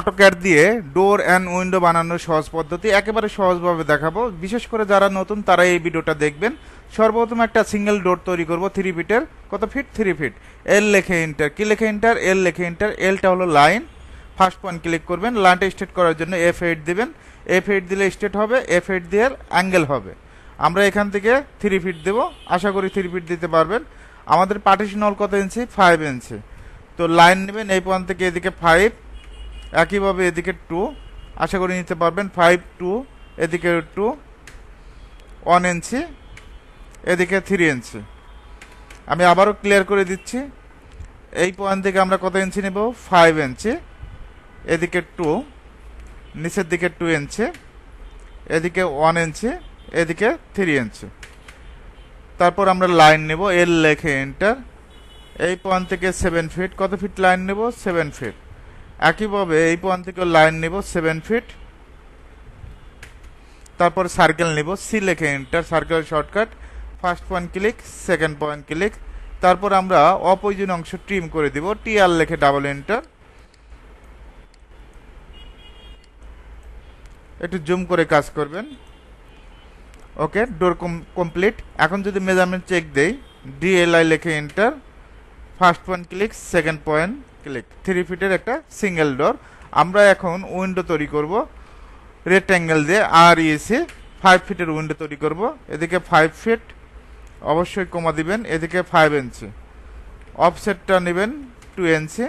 AutoCAD দিয়ে door and window বানানোর সহজ পদ্ধতি একেবারে সহজভাবে দেখাবো। বিশেষ করে যারা নতুন তারা এই ভিডিওটা দেখবেন। সর্বপ্রথম একটা সিঙ্গেল ডোর তৈরি করব থ্রি ফিটের কত ফিট থ্রি ফিট এল লেখে ইন্টার কি লেখে ইন্টার এল লেখে ইন্টার এলটা হলো লাইন ফার্স্ট পয়েন্ট ক্লিক করবেন। লাইনটা স্টেট করার জন্য এফ এইট দেবেন। এফ এইট দিলে স্টেট হবে এফ এইট দিয়ে অ্যাঙ্গেল হবে। আমরা এখান থেকে থ্রি ফিট দেবো। আশা করি থ্রি ফিট দিতে পারবেন। আমাদের পার্টিশন হল কত ইঞ্চি ফাইভ ইঞ্চি তো লাইন নেবেন, এই পয়েন্ট থেকে এদিকে ফাইভ একইভাবে এদিকে টু আশা করি নিতে পারবেন ফাইভ টু এদিকে টু ওয়ান ইঞ্চি এদিকে থ্রি ইঞ্চি আমি আবারও ক্লিয়ার করে দিচ্ছি, এই পয়েন্ট থেকে আমরা কত ইঞ্চি নেব? ফাইভ ইঞ্চি এদিকে টু নিচের দিকে টু ইঞ্চি এদিকে ওয়ান ইঞ্চি এদিকে থ্রি ইঞ্চি তারপর আমরা লাইন নেব এল লেখে এন্টার এই পয়েন্ট থেকে সেভেন ফিট কত ফিট লাইন নেব? সেভেন ফিট একইভাবে এই পয়েন্ট থেকে লাইন নেব সেভেন ফিট, তারপর সার্কেল নেব সি লেখে enter circle shortcut first point click second point click তারপর আমরা অপোজিন অংশ ট্রিম করে দিব টি আর লেখে ডাবল এন্টার একটু জুম করে কাজ করবেন। ওকে ডোর কমপ্লিট এখন যদি মেজারমেন্ট চেক দেই ডিএলআই লেখে enter first point click second point click three ফিটের একটা সিঙ্গেল ডোর আমরা এখন উইন্ডো তৈরি করব রেক্ট্যাঙ্গেল দিয়ে আর ইএসি ফাইভ ফিটের উইন্ডো তৈরি করব। এদিকে ফাইভ ফিট অবশ্যই কমা দিবেন, এদিকে ফাইভ ইঞ্চি অফসেটটা নেবেন টু ইঞ্চি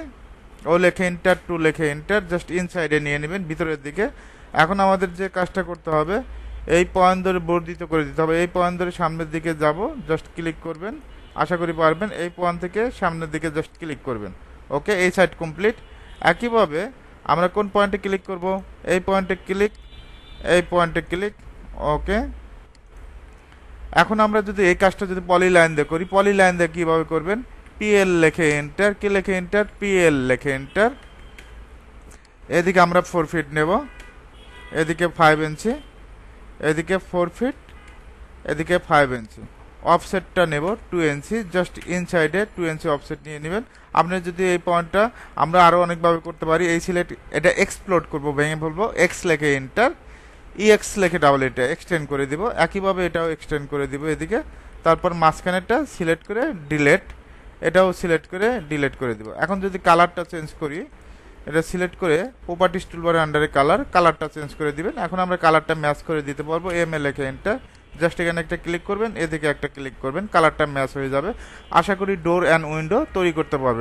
ও লেখে ইন্টার টু লেখে ইন্টার জাস্ট ইনসাইডে নিয়ে নেবেন, ভিতরের দিকে। এখন আমাদের যে কাজটা করতে হবে, এই পয়েন্ট ধরে বর্ধিত করে দিতে হবে। এই পয়েন্ট ধরে সামনের দিকে যাব জাস্ট ক্লিক করবেন। আশা করি পারবেন, এই পয়েন্ট থেকে সামনের দিকে জাস্ট ক্লিক করবেন। ওকে, এই সাইড কমপ্লিট। একইভাবে আমরা কোন পয়েন্টে ক্লিক করব? এই পয়েন্টে ক্লিক, এই পয়েন্টে ক্লিক, ওকে। এখন আমরা যদি এই কাজটা যদি পলি লাইন দিয়ে করি পলি লাইন দিয়ে কীভাবে করবেন? পিএল লেখে এন্টার কি লেখে এন্টার পিএল লেখে এন্টার এদিকে আমরা ফোর ফিট নেব। এদিকে ফাইভ ইঞ্চি এদিকে ফোর ফিট এদিকে ফাইভ ইঞ্চি অফসেটটা নেব টু ইঞ্চি জাস্ট ইনসাইডে টু ইঞ্চি অফসেট নিয়ে নেবেন। আপনি যদি এই পয়েন্টটা আমরা আরও অনেকভাবে করতে পারি, এই সিলেক্ট এটা এক্সপ্লোড করব, ভেঙে বলব এক্স লেখে এন্টার ইএক্স লেখে ডাবল এটা এক্সটেন্ড করে দিব। একইভাবে এটাও এক্সটেন্ড করে দিব এদিকে। তারপর মাঝখানেরটা সিলেক্ট করে ডিলেট এটাও সিলেক্ট করে ডিলেট করে দিব। এখন যদি কালারটা চেঞ্জ করি, এটা সিলেক্ট করে প্রপার্টিস টুলবারের আন্ডারে কালার কালারটা চেঞ্জ করে দিবেন। এখন আমরা কালারটা ম্যাচ করে দিতে পারব এম এ লেখে এন্টার জাস্ট এখানে একটা ক্লিক করবেন, এদিকে একটা ক্লিক করবেন কালারটা ম্যাচ হয়ে যাবে। আশা করি ডোর অ্যান্ড উইন্ডো তৈরি করতে পারবেন।